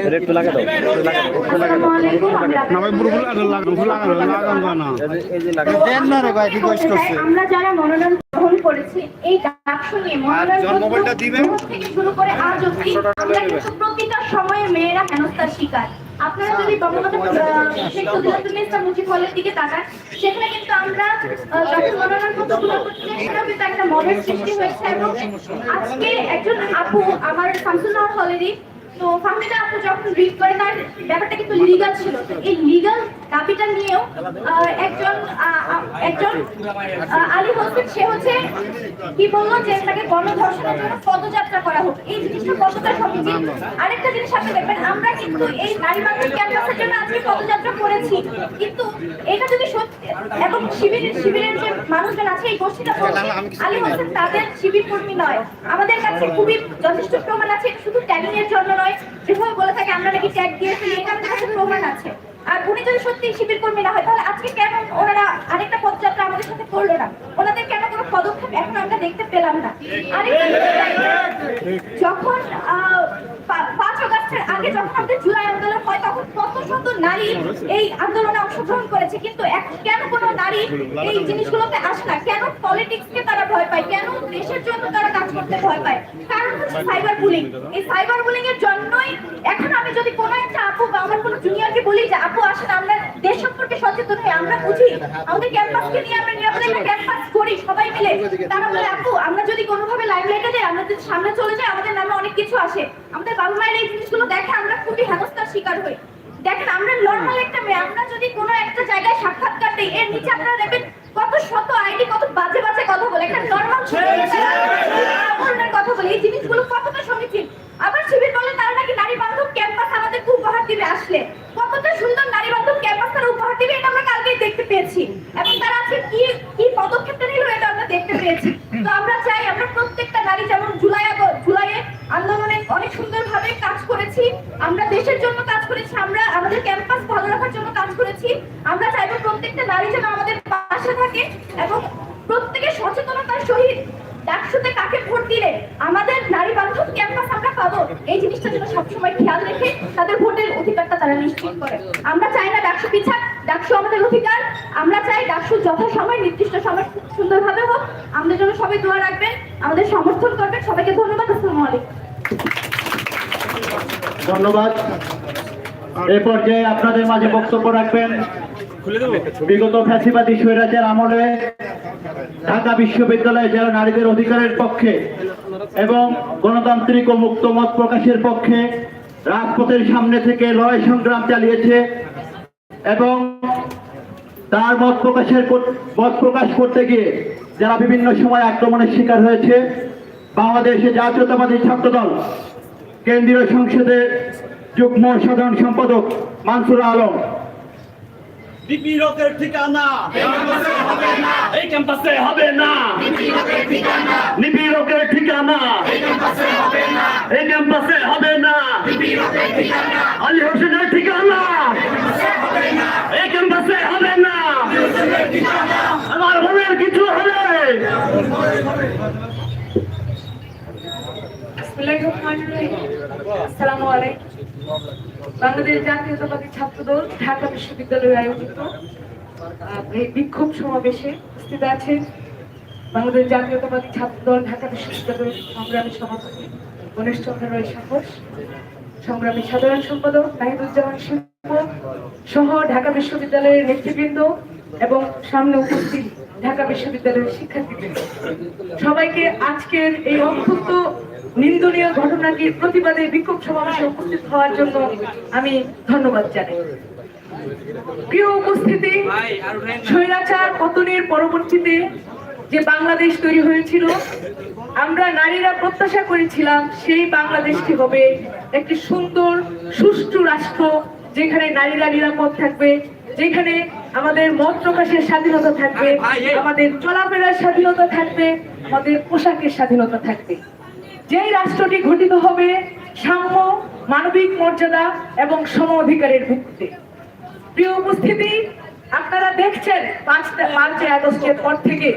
এটা একটু লাগা দাও একটু লাগা দাও, একটু লাগা দাও। আসসালামু আলাইকুম, আমি না ভাই পুরোগুলো লাগানো লাগানো লাগানো লাগানো না। এই যে- লাগা দেন না রে ভাই রিকোয়েস্ট করছে আমরা যারা মনোনয়ন গ্রহণ করেছি এই ডাকসু নিয়ে মনোনয়ন জন্ম দিবেন? থেকে শুরু করে আজ অবধি আমরা কিন্তু প্রতিটা সময়ে মেয়েরা হেনস্থার শিকার। আপনারা যদি বঙ্গবন্ধু শেখ মুজিবুর মুজিব হলের দিকে তাকান সেখানে কিন্তু আমরা মনোনয়ন কিন্তু একটা মডেল সৃষ্টি হয়েছে। এবং আজকে একজন আপু আমার শামসুল্লাহ হলেরই তো ফাহমিদা আপু যখন রিড করে তার ব্যাপারটা কিন্তু লিগাল ছিল। এই লিগাল দাবিটা নিয়েও একজন একজন আলী হোসেন সে হচ্ছে কি বলল যে তাকে গণধর্ষণের জন্য পদযাত্রা করা হোক। এই জিনিসটা কতটা সমীচীন আরেকটা জিনিস আপনি দেখবেন আমরা কিন্তু এই নারী বান্ধব ক্যাম্পাসের জন্য আজকে পদযাত্রা করেছি। কিন্তু এটা যদি সত্যি এবং শিবির শিবিরের যে মানুষজন আছে এই গোষ্ঠীটা আলী হোসেন তাদের শিবির কর্মী নয়। আমাদের কাছে খুবই যথেষ্ট প্রমাণ আছে শুধু ট্যাগিং এর জন্য নয় যেভাবে বলে থাকে আমরা নাকি ট্যাগ দিয়েছি এটা আমাদের কাছে প্রমাণ আছে। আর উনি যদি সত্যি শিবির কর্মী না হয়। তাহলে আজকে কেন ওনারা আরেকটা পদযাত্রা আমাদের সাথে করল না? ওনাদের কেন কোনো পদক্ষেপ এখন আমরা দেখতে পেলাম না? আরেকটা যখন পাঁচ অগস্টের আগে যখন আমাদের জুলাই আন্দোলন হয়, তখন কত শত নারী এই আন্দোলনে অংশগ্রহণ করেছে। কিন্তু কেন কোনো নারী এই জিনিসগুলোতে আসে না? কেন পলিটিক্সকে তারা ভয় পায়? কেন দেশের জন্য তারা কাজ করতে ভয় পায়? কারণ হচ্ছে সাইবার বুলিং এই সাইবার বুলিং এর জন্যই এখন আমি যদি কোনো একটা আপু বা আমার কোনো জুনিয়রকে বলি যে, আপু, আসেন, আমরা দেশ সম্পর্কে সচেতন হই, আমরা বুঝি। আমাদের ক্যাম্পাসকে নিয়ে আমরা নিরাপদে একটা ক্যাম্পাস করি, সবাই মিলে। তারা বলে, আপু, আমরা যদি কোনোভাবে লাইমলাইটে যাই, আমরা যদি সামনে চলে যাই, আমাদের নামে অনেক কিছু আসে। আমাদের বাবা মায়ের এই জিনিসগুলো দেখে আমরা খুবই হেনস্থার শিকার হই। দেখেন আমরা নর্মাল একটা মেয়ে আমরা যদি কোনো একটা জায়গায় সাক্ষাৎকার দিই এর নিচে আপনারা দেখবেন কত শত আইডি কত বাজে বাজে কথা বলে। একটা নর্মাল কথা বলে। এই জিনিসগুলো কতটা সমীচীন আবার শিবির বলে তারা নাকি নারী বান্ধব ক্যাম্পাস আমাদেরকে উপহার দিবে আসলে। কতটা সুন্দর নারী বান্ধব ক্যাম্পাস তারা উপহার দিবে এটা আমরা কালকেই দেখতে পেয়েছি। এবং তারা আজকে কি কি পদক্ষেপটা নিল এটা আমরা দেখতে পেয়েছি। তো আমরা চাই আমরা প্রত্যেকটা নারী যেমন জুলাই আগ- জুলাইয়ে আন্দোলনে অনেক সুন্দরভাবে কাজ করেছি। আমরা দেশের জন্য কাজ করেছি, আমরা আমাদের ক্যাম্পাস ভালো রাখার জন্য কাজ করেছি। আমরা চাইব প্রত্যেকটা নারী যেন আমাদের পাশে থাকে এবং প্রত্যেকের সচেতনতার সহিত ডাকসুতে কাকে ভোট দিলে আমাদের নারী বান্ধব ক্যাম্পাস আমরা পাবো। এই জিনিসটা যেন সবসময় খেয়াল রেখে তাদের ভোটের অধিকারটা তারা নিশ্চিত করে। আমরা চাই না ডাকসু পিছাক, ডাকসু আমাদের অধিকার। আমরা চাই ডাকসু যথাসময় নির্দিষ্ট সময় সুন্দরভাবে হোক। আমাদের জন্য সবাই দোয়া রাখবেন, আমাদের সমর্থন করবেন। সবাইকে ধন্যবাদ, আসসালামু আলাইকুম। ধন্যবাদ। এ পর্যায়ে আপনাদের মাঝে বক্তব্য রাখবেন বিগত ফ্যাসিবাদী স্বৈরাচার আমলে ঢাকা বিশ্ববিদ্যালয়ে যারা নারীদের অধিকারের পক্ষে এবং গণতান্ত্রিক ও মুক্ত মত প্রকাশের পক্ষে রাজপথের সামনে থেকে লড়াই সংগ্রাম চালিয়েছে এবং তার মত প্রকাশের মত প্রকাশ করতে গিয়ে যারা বিভিন্ন সময় আক্রমণের শিকার হয়েছে, বাংলাদেশে জাতীয়তাবাদী ছাত্রদল কেন্দ্রীয় সংসদের যুগ্ম সাধারণ সম্পাদক মানসুর আলম। বিপিরকের ঠিকানা। এই ক্যাম্পাসে হবে না। নিপীড়কের ঠিকানা। এই ক্যাম্পাসে হবে না। আলী হোসেনের ঠিকানা। এই ক্যাম্পাসে হবে না। আমার মনের কিছু হলে আসসালামু আলাইকুম। বাংলাদেশ জাতীয়তাবাদী ছাত্রদল, ঢাকা বিশ্ববিদ্যালয়ে আয়োজিত এই বিক্ষোভ সমাবেশে উপস্থিত আছেন বাংলাদেশ জাতীয়তাবাদী ছাত্রদল, ঢাকা বিশ্ববিদ্যালয়ের সংগ্রামী সভাপতি গণেশ চন্দ্র রয় সাহস, সংগ্রামী সাধারণ সম্পাদক নাহিদুজ্জামান শিল্প সহ ঢাকা বিশ্ববিদ্যালয়ের নেতৃবৃন্দ এবং সামনে উপস্থিত ঢাকা বিশ্ববিদ্যালয়ের শিক্ষার্থীবৃন্দ সবাইকে আজকের এই অত্যন্ত নিন্দনীয় ঘটনাটির প্রতিবাদে বিক্ষোভ সমাবেশে উপস্থিত হওয়ার জন্য আমি ধন্যবাদ জানাই। প্রিয় উপস্থিতি, স্বৈরাচার পতনের পরবর্তীতে যে বাংলাদেশ তৈরি হয়েছিল, আমরা নারীরা প্রত্যাশা করেছিলাম সেই বাংলাদেশটি হবে একটি সুন্দর, সুষ্ঠু রাষ্ট্র যেখানে নারীরা নিরাপদ থাকবে। যেখানে আমাদের মত প্রকাশের স্বাধীনতা থাকবে আমাদের চলাফেরার স্বাধীনতা থাকবে আমাদের পোশাকের স্বাধীনতা থাকবে। যেই রাষ্ট্রটি গঠিত হবে সাম্য মানবিক মর্যাদা এবং সম অধিকারের ভিত্তিতে। প্রিয় উপস্থিতি আপনারা দেখছেন পাঁচটা পাঁচই আগস্টের পর থেকে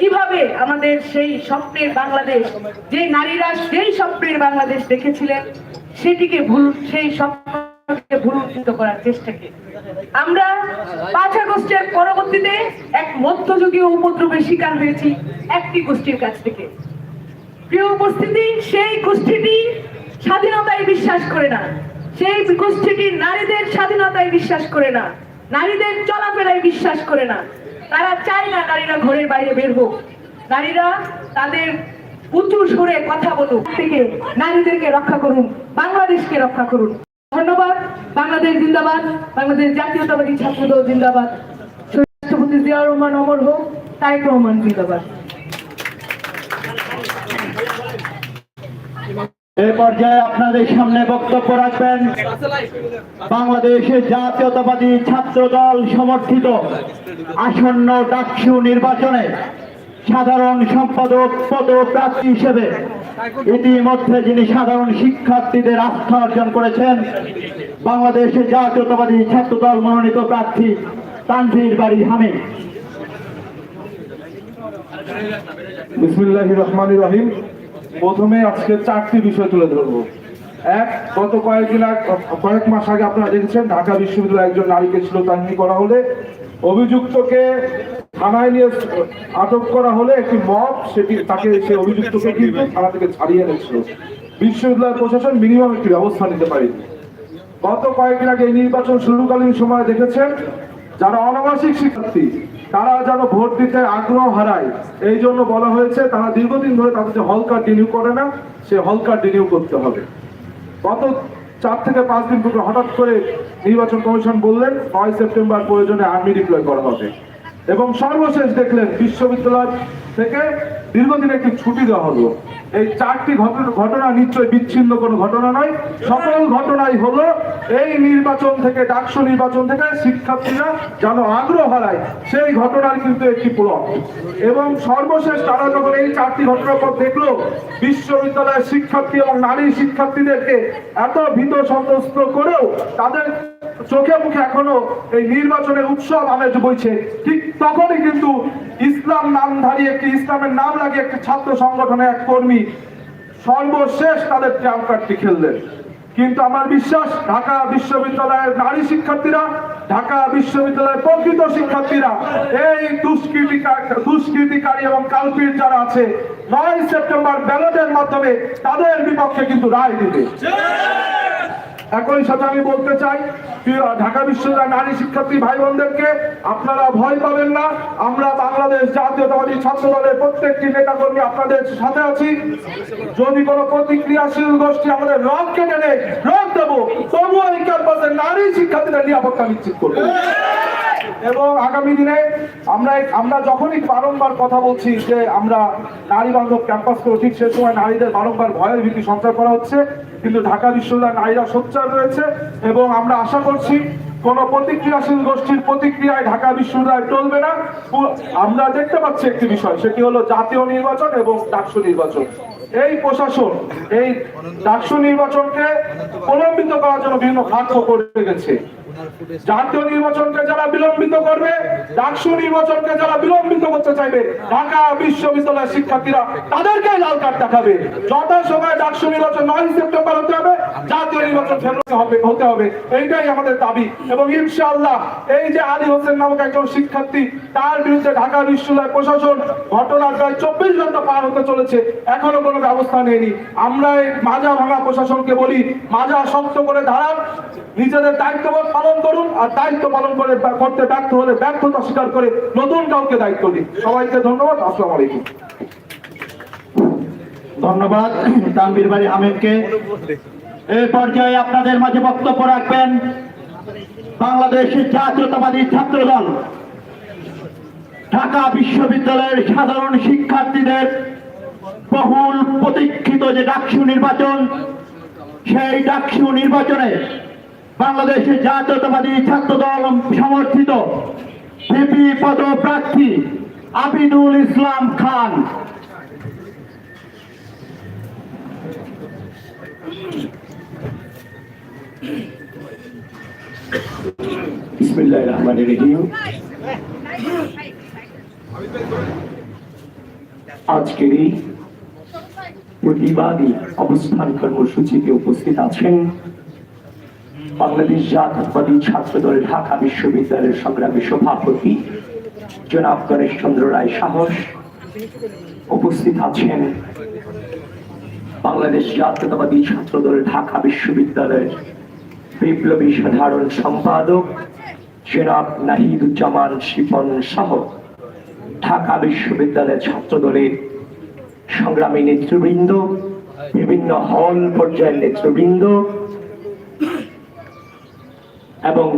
কীভাবে আমাদের সেই স্বপ্নের বাংলাদেশ যে নারীরা সেই স্বপ্নের বাংলাদেশ দেখেছিলেন সেটিকে ভুল সেই স্বপ্নকে ভুলুন্ঠিত করার চেষ্টাকে। আমরা পাঁচ আগস্টের পরবর্তীতে এক মধ্যযুগীয় উপদ্রবের শিকার হয়েছি একটি গোষ্ঠীর কাছ থেকে। প্রিয় উপস্থিতি, সেই গোষ্ঠীটি স্বাধীনতায় বিশ্বাস করে না। সেই গোষ্ঠীটি নারীদের স্বাধীনতায় বিশ্বাস করে না। নারীদের চলাফেরায় বিশ্বাস করে না। তারা চায় না নারীরা ঘরের বাইরে বের হোক। নারীরা তাদের উঁচু সুরে কথা বলুক। থেকে নারীদেরকে রক্ষা করুন। বাংলাদেশকে রক্ষা করুন। ধন্যবাদ। বাংলাদেশ জিন্দাবাদ। বাংলাদেশ জাতীয়তাবাদী ছাত্রদল জিন্দাবাদ। রাষ্ট্রপতি জিয়াউর রহমান অমর হোক, তারেক রহমান জিন্দাবাদ। এ পর্যায়ে আপনাদের সামনে বক্তব্য রাখবেন বাংলাদেশের জাতীয়তাবাদী ছাত্র দল সমর্থিত আসন্ন ডাকসু নির্বাচনে সাধারণ সম্পাদক পদপ্রার্থী হিসেবে ইতিমধ্যে যিনি সাধারণ শিক্ষার্থীদের আস্থা অর্জন করেছেন, বাংলাদেশের জাতীয়তাবাদী ছাত্র দল মনোনীত প্রার্থী তানভীর বাড়ি হামিদ বিসমিল্লাহ রহমান রহিম। প্রথমে আজকে চারটি বিষয় তুলে ধরবো। এক, গত কয়েকদিন কয়েক মাস আগে আপনারা দেখেছেন ঢাকা বিশ্ববিদ্যালয়ে একজন নারীকে ছিল শ্লীলতাহানি করা হলে। অভিযুক্তকে থানায় নিয়ে আটক করা হলে একটি মব সেটি তাকে সে অভিযুক্তকে কিন্তু থানা থেকে ছাড়িয়ে এনেছিল। বিশ্ববিদ্যালয় প্রশাসন মিনিমাম একটি ব্যবস্থা নিতে পারেনি। গত কয়েকদিন আগে নির্বাচন শুরুকালীন সময় দেখেছেন, যারা অনাবাসিক শিক্ষার্থী, তারা যেন ভোট দিতে আগ্রহ হারায়। এই জন্য বলা হয়েছে, তারা দীর্ঘদিন ধরে তাদের যে হল কার্ড রিনিউ করে না, সে হল কার্ড রিনিউ করতে হবে। গত চার থেকে পাঁচ দিন পূর্বে হঠাৎ করে নির্বাচন কমিশন বললেন নয় সেপ্টেম্বর প্রয়োজনে আর্মি ডিপ্লয় করা হবে। এবং সর্বশেষ দেখলেন বিশ্ববিদ্যালয় থেকে দীর্ঘদিন একটি ছুটি দেওয়া হলো। এই চারটি ঘটনা নিশ্চয়ই বিচ্ছিন্ন কোনো ঘটনা নয়। সকল ঘটনাই হলো এই নির্বাচন থেকে, ডাকসু নির্বাচন থেকে শিক্ষার্থীরা যেন আগ্রহ হারায়, সেই ঘটনার কিন্তু একটি প্লট এবং সর্বশেষ তারা যখন এই চারটি ঘটনার পর দেখল বিশ্ববিদ্যালয়ের শিক্ষার্থী এবং নারী শিক্ষার্থীদেরকে এত ভীত সন্ত্রস্ত করেও তাদের চোখে মুখে এখনও এই নির্বাচনের উৎসব আমেজ বইছে। ঠিক তখনই কিন্তু ইসলাম নামধারী একটি, ইসলামের নাম লাগিয়ে একটি ছাত্র সংগঠনের এক কর্মী সর্বশেষ তাদের ট্রাম্প কার্ডটি খেললেন। কিন্তু আমার বিশ্বাস, ঢাকা বিশ্ববিদ্যালয়ের নারী শিক্ষার্থীরা, ঢাকা বিশ্ববিদ্যালয়ের প্রকৃত শিক্ষার্থীরা, এই দুষ্কৃতিকারী এবং কালপির যারা আছে, নয় সেপ্টেম্বর ব্যালটের মাধ্যমে তাদের বিপক্ষে কিন্তু রায় দিবে। একই সাথে আমি বলতে চাই ঢাকা বিশ্ববিদ্যালয় নারী শিক্ষার্থী ভাই বোনদেরকে আপনারা ভয় পাবেন না। আমরা বাংলাদেশ জাতীয়তাবাদী ছাত্র দলের প্রত্যেকটি নেতা কর্মী আপনাদের সাথে আছি। যদি কোনো প্রতিক্রিয়াশীল গোষ্ঠী আমাদের রথ কেটে নেয় রথ দেবো, তবুও এই ক্যাম্পাসের নারী শিক্ষার্থীরা নিরাপত্তা নিশ্চিত করব। এবং আগামী দিনে আমরা আমরা যখনই বারংবার কথা বলছি যে আমরা নারী বান্ধব ক্যাম্পাস করব ঠিক সে সময় নারীদের বারংবার ভয়ের ভীতি সঞ্চার করা হচ্ছে। কিন্তু ঢাকা বিশ্ববিদ্যালয়ের নারীরা সোচ্চার রয়েছে এবং আমরা আশা করছি কোন প্রতিক্রিয়াশীল গোষ্ঠীর প্রতিক্রিয়ায় ঢাকা বিশ্ববিদ্যালয় চলবে না। আমরা দেখতে পাচ্ছি একটি বিষয়, সেটি হলো জাতীয় নির্বাচন এবং ডাকসু নির্বাচন। এই প্রশাসন, এই ডাকসু নির্বাচনকে প্রলম্বিত করার জন্য বিভিন্ন খাদ্য করে গেছে। জাতীয় নির্বাচনকে যারা বিলম্বিত করবে, ডাকসু নির্বাচনকে যারা বিলম্বিত করতে চাইবে, ঢাকা বিশ্ববিদ্যালয়ের শিক্ষার্থীরা তাদেরকে লাল কার্ড দেখাবে। যত সময় ডাকসু নির্বাচন নয় সেপ্টেম্বর হতে হবে, জাতীয় নির্বাচন ফেব্রুয়ারি হবে, হতে হবে। এইটাই আমাদের দাবি এবং ইনশাআল্লাহ এই যে আলী হোসেন নামক একজন শিক্ষার্থী, তার বিরুদ্ধে ঢাকা বিশ্ববিদ্যালয় প্রশাসন ঘটনার প্রায় চব্বিশ ঘণ্টা পার হতে চলেছে, এখনও কোনো ব্যবস্থা নেয়নি। আমরা এই মাজা ভাঙা প্রশাসনকে বলি, মাজা শক্ত করে দাঁড়ান, নিজেদের দায়িত্ববোধ পালন করুন আর দায়িত্ব পালন করে করতে ব্যর্থ হলে ব্যর্থতা স্বীকার করে নতুন কাউকে দায়িত্ব দিন। সবাইকে ধন্যবাদ, আসসালামু আলাইকুম। ধন্যবাদ, তানভীর বাড়ি হামিদকে এই পর্যায়ে আপনাদের মাঝে বক্তব্য রাখবেন বাংলাদেশের জাতীয়তাবাদী ছাত্র দল ঢাকা বিশ্ববিদ্যালয়ের সাধারণ শিক্ষার্থীদের বহুল প্রতীক্ষিত যে ডাকসু নির্বাচন, সেই ডাকসু নির্বাচনে বাংলাদেশের জাতীয়তাবাদী ছাত্র দল সমর্থিত ভিপি পদপ্রার্থী আবিদুল ইসলাম খান। আজকের এই প্রতিবাদী অবস্থান কর্মসূচিতে উপস্থিত আছেন বাংলাদেশ জাতীয়তাবাদী ছাত্রদল ঢাকা বিশ্ববিদ্যালয়ের সংগ্রামী সভাপতি জনাব গণেশ চন্দ্র রায় সাহস। উপস্থিত আছেন বাংলাদেশ জাতীয়তাবাদী ছাত্রদল ঢাকা বিশ্ববিদ্যালয়ের বিপ্লবী সাধারণ সম্পাদক জনাব নাহিদুজ্জামান শিপন সহ ঢাকা বিশ্ববিদ্যালয়ের ছাত্রদলের সংগ্রামী নেতৃবৃন্দ, বিভিন্ন হল পর্যায়ের নেতৃবৃন্দ এবং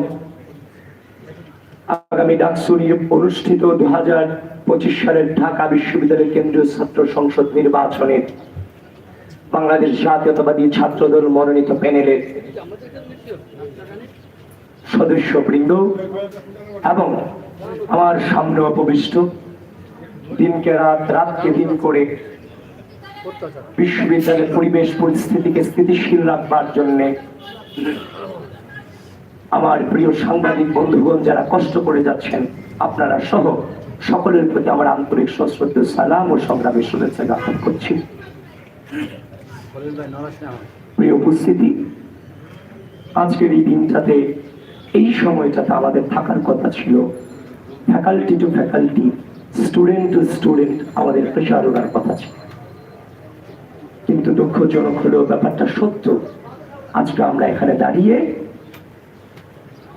আগামী ডাকসুরি অনুষ্ঠিত দু হাজার পঁচিশ সালের ঢাকা বিশ্ববিদ্যালয়ের কেন্দ্রীয় ছাত্র সংসদ নির্বাচনের বাংলাদেশ জাতীয়তাবাদী ছাত্রদল মনোনীত প্যানেলের সদস্যবৃন্দ এবং আমার সামনে উপবিষ্ট দিনকে রাত রাতকে দিন করে বিশ্ববিদ্যালয়ের পরিবেশ পরিস্থিতিকে স্থিতিশীল রাখবার জন্য আমার প্রিয় সাংবাদিক বন্ধুগণ, যারা কষ্ট করে যাচ্ছেন, আপনারা সহ সকলের প্রতি আমার আন্তরিক সশ্রদ্ধ, সালাম ও সংগ্রামী শুভেচ্ছা জ্ঞাপন করছি। প্রিয় উপস্থিতি, আজকের এই দিনটাতে, এই সময়টাতে আমাদের থাকার কথা ছিল faculty to faculty student to student আমাদের প্রেশার ওঠার কথা ছিল। কিন্তু দুঃখজনক হলেও ব্যাপারটা সত্য। আজকে আমরা এখানে দাঁড়িয়ে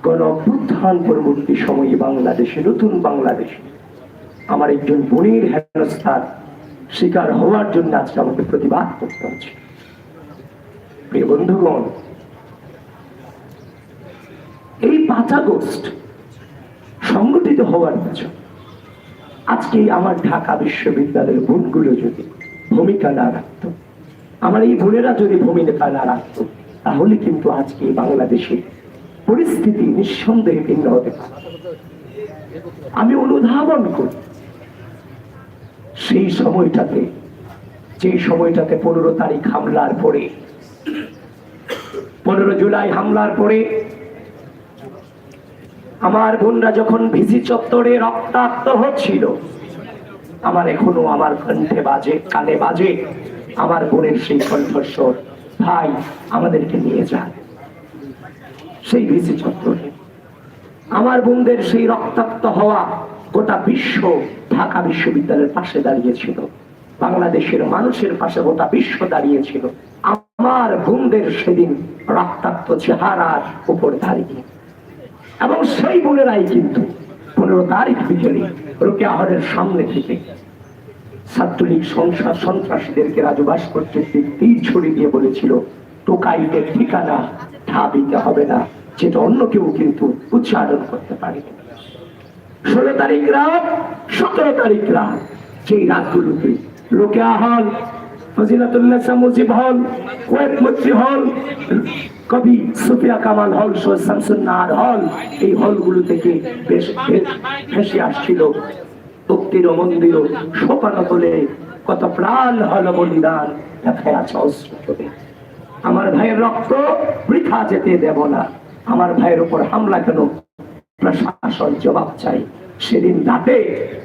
গণ অভ্যুত্থান পরবর্তী সময়ে বাংলাদেশে, নতুন বাংলাদেশে আমার একজন বোনের হেনস্থার শিকার হওয়ার জন্য আজকে আমাকে প্রতিবাদ করতে হচ্ছে। প্রিয় বন্ধুগণ, এই পাঁচ আগস্ট সংগঠিত হওয়ার পেছনে আজকে আমার ঢাকা বিশ্ববিদ্যালয়ের বোনগুলো যদি ভূমিকা না রাখতো আমার এই বোনেরা যদি ভূমিকা না রাখতো, তাহলে কিন্তু আজকে বাংলাদেশে পরিস্থিতি নিঃসন্দেহে ভিন্ন হতে আমি অনুধাবন করি, সেই সময়টাতে যে সময়টাতে পনেরো তারিখ হামলার পরে, পনেরো জুলাই হামলার পরে, আমার বোনরা যখন ভিসি চত্বরে রক্তাক্ত হচ্ছিল, আমার এখনও আমার কণ্ঠে বাজে, কানে বাজে আমার বোনের সেই কণ্ঠস্বর। ভাই, আমাদেরকে নিয়ে যান সেই ভিসি চত্বরে। আমার বোনদের সেই রক্তাক্ত হওয়া গোটা বিশ্ব ঢাকা বিশ্ববিদ্যালয়ের পাশে দাঁড়িয়েছিল। বাংলাদেশের মানুষের পাশে গোটা বিশ্ব দাঁড়িয়েছিল। আমার বোনদের সেদিন রক্তাক্ত চেহারার উপর দাঁড়িয়ে। এবং সেই বোনেরাই কিন্তু পনেরো তারিখ বিকেলে রোকে আহরের সামনে থেকে ছাত্রলীগ সংসার সন্ত্রাসীদেরকে রাজবাস করতে তীর ছড়িয়ে দিয়ে বলেছিল টোকাইদের ঠিকানা ঠাবিতে হবে না, যেটা অন্য কেউ কিন্তু উচ্চারণ করতে পারে ষোলো তারিখ রাত, সতেরো তারিখ রাত, যেই রাতগুলোতে লোকে হল ফজিলাতুল্লাহ কামাল হল হল, এই থেকে বেশ ভেসে আসছিল ভক্তির মন্দির সোপান তোলে, কত প্রাণ হল বলিদান আমার ভাইয়ের রক্ত বৃথা যেতে দেব না। আমার ভাইয়ের উপর হামলা কেন? প্রশাসন জবাব চাই। সেদিন রাতে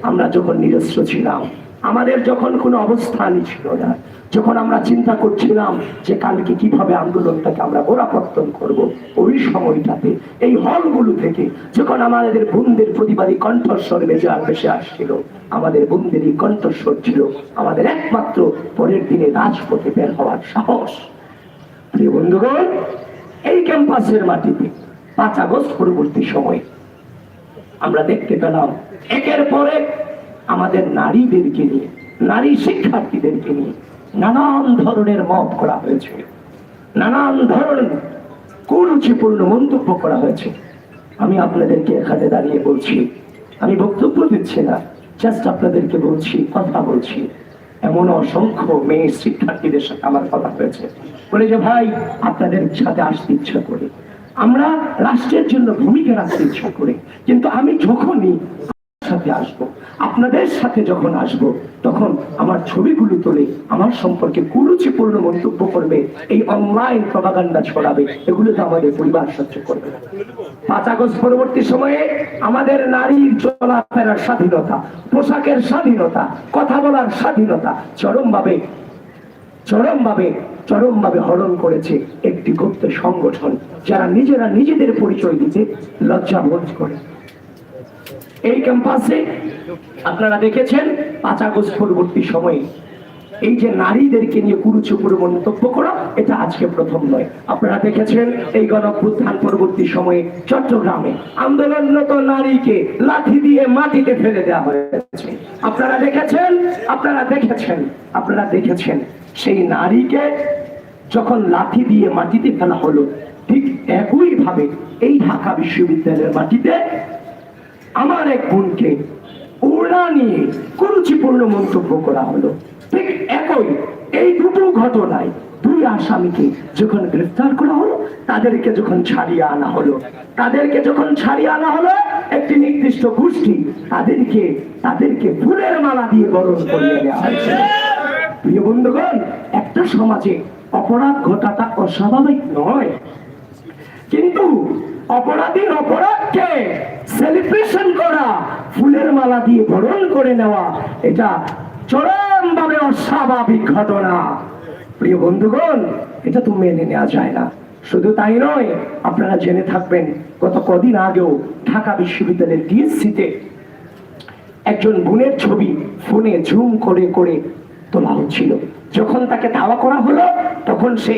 আমরা যখন নিরস্ত্র ছিলাম, আমাদের যখন কোনো অবস্থানই ছিল না। যখন আমরা চিন্তা করছিলাম যে কালকে কীভাবে আন্দোলনটাকে আমরা গোড়াপত্তন করব, ওই সময়টাতে এই হলগুলো থেকে যখন আমাদের বোনদের প্রতিবাদী কণ্ঠস্বর বেজে বেশি আসছিল, আমাদের বোনদের এই কণ্ঠস্বর ছিল আমাদের একমাত্র পরের দিনে রাজপথে বের হওয়ার সাহস। প্রিয় বন্ধুগণ, এই ক্যাম্পাসের মাটিতে পাঁচ আগস্ট পরবর্তী সময় আমরা দেখতে পেলাম একের পর আমাদের নারীদেরকে নিয়ে, নারী শিক্ষার্থীদেরকে নিয়ে নানান ধরনের মত করা হয়েছে। নানান ধরনের কুরুচিপূর্ণ মন্তব্য করা হয়েছে। আমি আপনাদেরকে এখানে দাঁড়িয়ে বলছি, আমি বক্তব্য দিচ্ছি না জাস্ট আপনাদেরকে বলছি, কথা বলছি। এমন অসংখ্য মেয়ে শিক্ষার্থীদের সাথে আমার কথা হয়েছে। বলে যে, ভাই, আপনাদের সাথে আসতে ইচ্ছা করে। আমরা রাষ্ট্রের জন্য ভূমিকা রাখতে ইচ্ছা করে। কিন্তু আমি যখনই সাথে আসব। আপনাদের সাথে যখন আসব, তখন আমার ছবিগুলো তোলে আমার সম্পর্কে কুরুচিপূর্ণ মন্তব্য করবে, এই অনলাইন প্রভাগান্ডা ছড়াবে। এগুলো তো আমাদের পরিবার সহ্য করবে পাঁচ আগস্ট পরবর্তী সময়ে আমাদের নারীর চলাফেরার স্বাধীনতা, পোশাকের স্বাধীনতা, কথা বলার স্বাধীনতা চরমভাবে চরমভাবে চরমভাবে হরণ করেছে একটি গুপ্ত সংগঠন, যারা নিজেরা নিজেদের পরিচয় দিতে লজ্জা বোধ করে। এই ক্যাম্পাসে আপনারা দেখেছেন পাঁচ আগস্ট পরবর্তী সময়ে এই যে নারীদেরকে নিয়ে কুরুচুপুর মন্তব্য করা, এটা আজকে প্রথম নয়। আপনারা দেখেছেন এই গণপুত্থান পরবর্তী সময়ে চট্টগ্রামে আন্দোলনরত নারীকে লাঠি দিয়ে মাটিতে ফেলে দেওয়া হয়েছে। আপনারা দেখেছেন? আপনারা দেখেছেন? আপনারা দেখেছেন? সেই নারীকে যখন লাঠি দিয়ে মাটিতে ফেলা হলো, ঠিক একই ভাবে এই ঢাকা বিশ্ববিদ্যালয়ের মাটিতে আমার এক বোনকে ওড়না নিয়ে কুরুচিপূর্ণ মন্তব্য করা হলো। ঠিক একই এই দুটো ঘটনায় দুই আসামিকে যখন গ্রেফতার করা হলো, তাদেরকে যখন ছাড়িয়ে আনা হলো, তাদেরকে যখন ছাড়িয়ে আনা হলো, একটি নির্দিষ্ট গোষ্ঠী তাদেরকে তাদেরকে ফুলের মালা দিয়ে বরণ করিয়ে দেওয়া হয়েছে। প্রিয় বন্ধুগণ, একটা সমাজে অপরাধ ঘটাটা অস্বাভাবিক নয়। কিন্তু অপরাধীর অপরাধকে সেলিব্রেশন করা, ফুলের মালা দিয়ে বরণ করে নেওয়া, এটা চরমভাবে অস্বাভাবিক ঘটনা। প্রিয় বন্ধুগণ, এটা তো মেনে নেওয়া যায় না। শুধু তাই নয়, আপনারা জেনে থাকবেন, গত কদিন আগেও ঢাকা বিশ্ববিদ্যালয়ের ডিএসসিতে একজন বোনের ছবি ফোনে ঝুম করে করে তোলা হচ্ছিল। যখন তাকে ধাওয়া করা হলো, তখন সে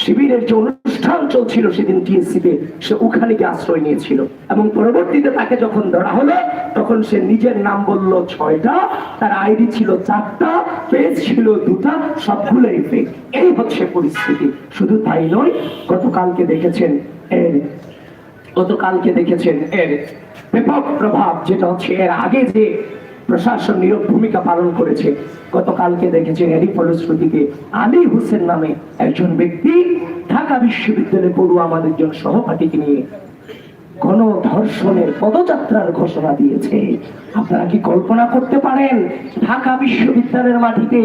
শিবিরের যে অনুষ্ঠান চলছিল সেদিন টিএসসিতে সে ওখানে গিয়ে আশ্রয় নিয়েছিল। এবং পরবর্তীতে তাকে যখন ধরা হলো, তখন সে নিজের নাম বলল ছয়টা, তার আইডি ছিল চারটা পেজ ছিল দুটা, সবগুলোই ফেক এই হচ্ছে পরিস্থিতি। শুধু তাই নয়, গতকালকে দেখেছেন এর গতকালকে দেখেছেন এর ব্যাপক প্রভাব, যেটা হচ্ছে এর আগে যে প্রশাসন নীরব ভূমিকা পালন করেছে। গতকালকে দেখেছেন এরই ফলশ্রুতিতে আলী হোসেন নামে একজন ব্যক্তি ঢাকা বিশ্ববিদ্যালয়ে পড়ুয়া আমাদের জন্য সহপাঠীকে নিয়ে গণধর্ষণের পদযাত্রার ঘোষণা দিয়েছে। আপনারা কি কল্পনা করতে পারেন, ঢাকা বিশ্ববিদ্যালয়ের মাটিতে,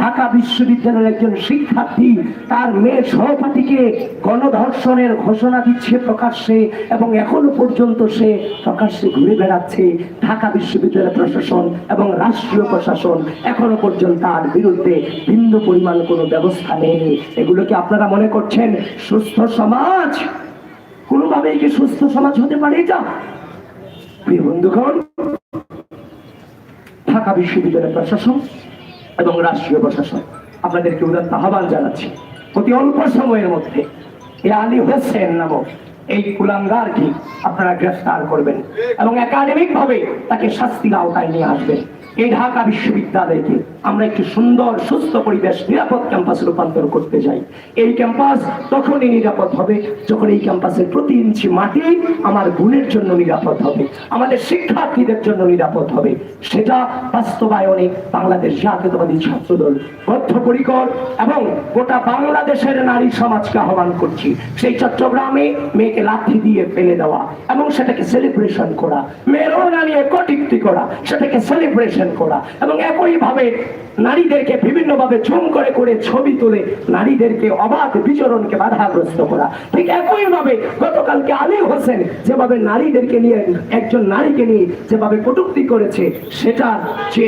ঢাকা বিশ্ববিদ্যালয়ের একজন শিক্ষার্থী, তার মেয়ে সহপাঠীকে গণধর্ষণের ঘোষণা দিচ্ছে প্রকাশ্যে এবং এখনও পর্যন্ত সে প্রকাশ্যে ঘুরে বেড়াচ্ছে ঢাকা বিশ্ববিদ্যালয় প্রশাসন এবং রাষ্ট্রীয় প্রশাসন। এখনও পর্যন্ত তার বিরুদ্ধে ভিন্ন পরিমাণ কোনো ব্যবস্থা নেই এগুলো কি আপনারা মনে করছেন সুস্থ সমাজ? কোনোভাবেই কি সুস্থ সমাজ হতে পারে এটা? প্রিয় বন্ধুগণ, ঢাকা বিশ্ববিদ্যালয় প্রশাসন এবং রাষ্ট্রীয় প্রশাসন, আপনাদেরকে উদাত্ত আহ্বান জানাচ্ছি। অতি অল্প সময়ের মধ্যে এ আলী হোসেন নামক এই কুলাঙ্গারকে আপনারা গ্রেফতার করবেন এবং একাডেমিক ভাবে তাকে শাস্তির আওতায় নিয়ে আসবেন। এই ঢাকা বিশ্ববিদ্যালয়কে আমরা একটি সুন্দর, সুস্থ পরিবেশ, নিরাপদ ক্যাম্পাসে রূপান্তর করতে যাই এই ক্যাম্পাস তখনই নিরাপদ হবে যখন এই ক্যাম্পাসের প্রতি ইঞ্চি মাটি আমার গুণের জন্য নিরাপদ হবে, আমাদের শিক্ষার্থীদের জন্য নিরাপদ হবে। সেটা বাস্তবায়নে বাংলাদেশ জাতীয়তাবাদী ছাত্রদল বদ্ধপরিকর এবং গোটা বাংলাদেশের নারী সমাজকে আহ্বান করছি। সেই চট্টগ্রামে মেয়েকে লাঠি দিয়ে ফেলে দেওয়া এবং সেটাকে সেলিব্রেশন করা, মেয়ের ওড়না নিয়ে করা, সেটাকে সেলিব্রেশন করা এবং একইভাবে নারীদেরকে বিভিন্নভাবে ঝুম করে করে ছবি তুলে নারীদেরকে অবাধ বিচরণকে বাধাগ্রস্ত করা। ঠিক একইভাবে গতকালকে আলী হোসেন যেভাবে নারীদেরকে নিয়ে, একজন নারীকে নিয়ে যেভাবে কটুক্তি করেছে, সেটার যে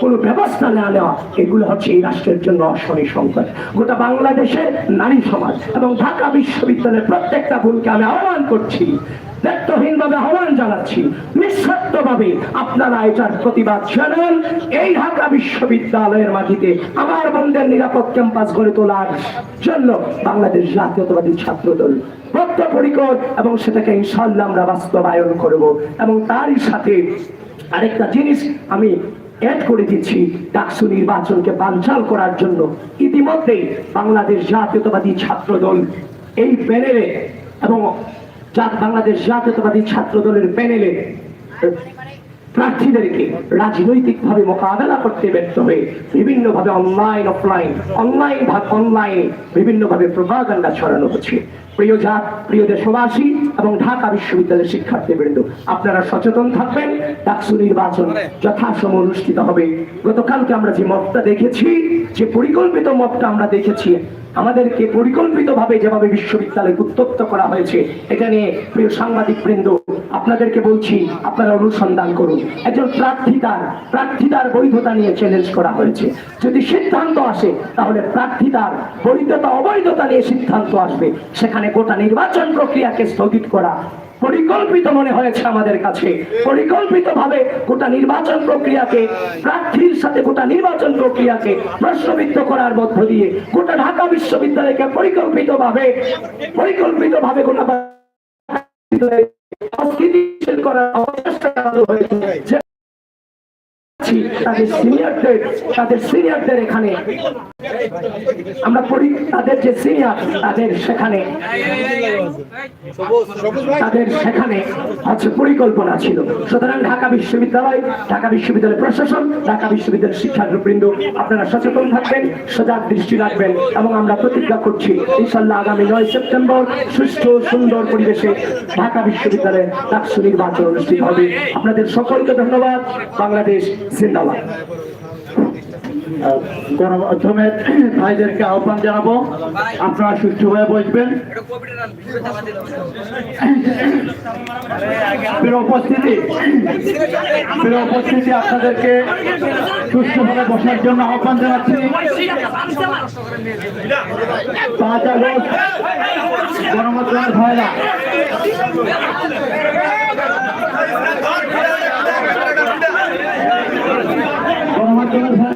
কোনো ব্যবস্থা না নেওয়া, এগুলো হচ্ছে এই রাষ্ট্রের জন্য অশনি সংকট। গোটা বাংলাদেশের নারী সমাজ এবং ঢাকা বিশ্ববিদ্যালয়ের প্রত্যেকটা ভুলকে আমি আহ্বান করছি দায়িত্বহীন ভাবে আহ্বান জানাচ্ছি। নিঃস্বার্থ ভাবে আপনারা এটার প্রতিবাদ জানান। এই ঢাকা বিশ্ববিদ্যালয়ের মাটিতে আমার বন্ধের নিরাপদ ক্যাম্পাস গড়ে তোলার জন্য বাংলাদেশ জাতীয়তাবাদী ছাত্র দল এবং সেটাকে ইনশাল্লাহ আমরা বাস্তবায়ন করব এবং তারই সাথে আরেকটা জিনিস আমি অ্যাড করে দিচ্ছি, ডাকসু নির্বাচনকে বানচাল করার জন্য। ইতিমধ্যেই বাংলাদেশ জাতীয়তাবাদী ছাত্র দল এই প্যানেলে এবং যা- বাংলাদেশ জাতীয়তাবাদী ছাত্র দলের প্যানেলে প্রার্থীদেরকে রাজনৈতিকভাবে মোকাবেলা করতে ব্যর্থ হয়ে বিভিন্নভাবে অনলাইন অফলাইন অনলাইন অনলাইনে বিভিন্নভাবে প্রভাগান্ডা ছড়ানো হচ্ছে। প্রিয় জাত প্রিয় দেশবাসী এবং ঢাকা বিশ্ববিদ্যালয়ের শিক্ষার্থী শিক্ষার্থীবৃন্দ আপনারা সচেতন থাকবেন ডাকসু নির্বাচন যথাসময় অনুষ্ঠিত হবে। গতকালকে আমরা যে মতটা দেখেছি যে পরিকল্পিত মতটা আমরা দেখেছি আমাদেরকে পরিকল্পিতভাবে যেভাবে বিশ্ববিদ্যালয় উত্তপ্ত করা হয়েছে, এটা নিয়ে প্রিয় সাংবাদিক বৃন্দ আপনাদেরকে বলছি, আপনারা অনুসন্ধান করুন। একজন প্রার্থিতার প্রার্থিতার বৈধতা নিয়ে চ্যালেঞ্জ করা হয়েছে। যদি সিদ্ধান্ত আসে, তাহলে প্রার্থিতার বৈধতা, অবৈধতা নিয়ে সিদ্ধান্ত আসবে। সেখানে গোটা নির্বাচন প্রক্রিয়াকে স্থগিত করা পরিকল্পিত মনে হয়েছে আমাদের কাছে। পরিকল্পিত ভাবে গোটা নির্বাচন প্রক্রিয়াকে, প্রার্থীর সাথে গোটা নির্বাচন প্রক্রিয়াকে প্রশ্নবিদ্ধ করার মধ্য দিয়ে গোটা ঢাকা বিশ্ববিদ্যালয়কে পরিকল্পিত ভাবে পরিকল্পিত ভাবে গোটা সিনিয়রদের তাদের সিনিয়রদের এখানে আমরা পড়ি তাদের যে সিনিয়র, তাদের সেখানে। তাদের সেখানে হচ্ছে পরিকল্পনা ছিল। সুতরাং ঢাকা বিশ্ববিদ্যালয় ঢাকা বিশ্ববিদ্যালয় প্রশাসন, ঢাকা বিশ্ববিদ্যালয়ের শিক্ষার্থীবৃন্দ, আপনারা সচেতন থাকবেন, সজাগ দৃষ্টি রাখবেন এবং আমরা প্রতিজ্ঞা করছি ইনশাল্লাহ আগামী নয় সেপ্টেম্বর ও সুন্দর পরিবেশে ঢাকা বিশ্ববিদ্যালয়ে ডাকসু নির্বাচন অনুষ্ঠিত হবে। আপনাদের সকলকে ধন্যবাদ। বাংলাদেশ জিন্দাবাদ। গণমাধ্যমের ভাইদেরকে আহ্বান জানাব। আপনারা সুস্থ সুষ্ঠুভাবে বসবেন। উপস্থিতি উপস্থিতি, আপনাদেরকে সুষ্ঠুভাবে বসার জন্য আহ্বান জানাচ্ছি। পাঁচ আগস্ট গণমাধ্যমের ভাইরা গণমাধ্যমের ভাই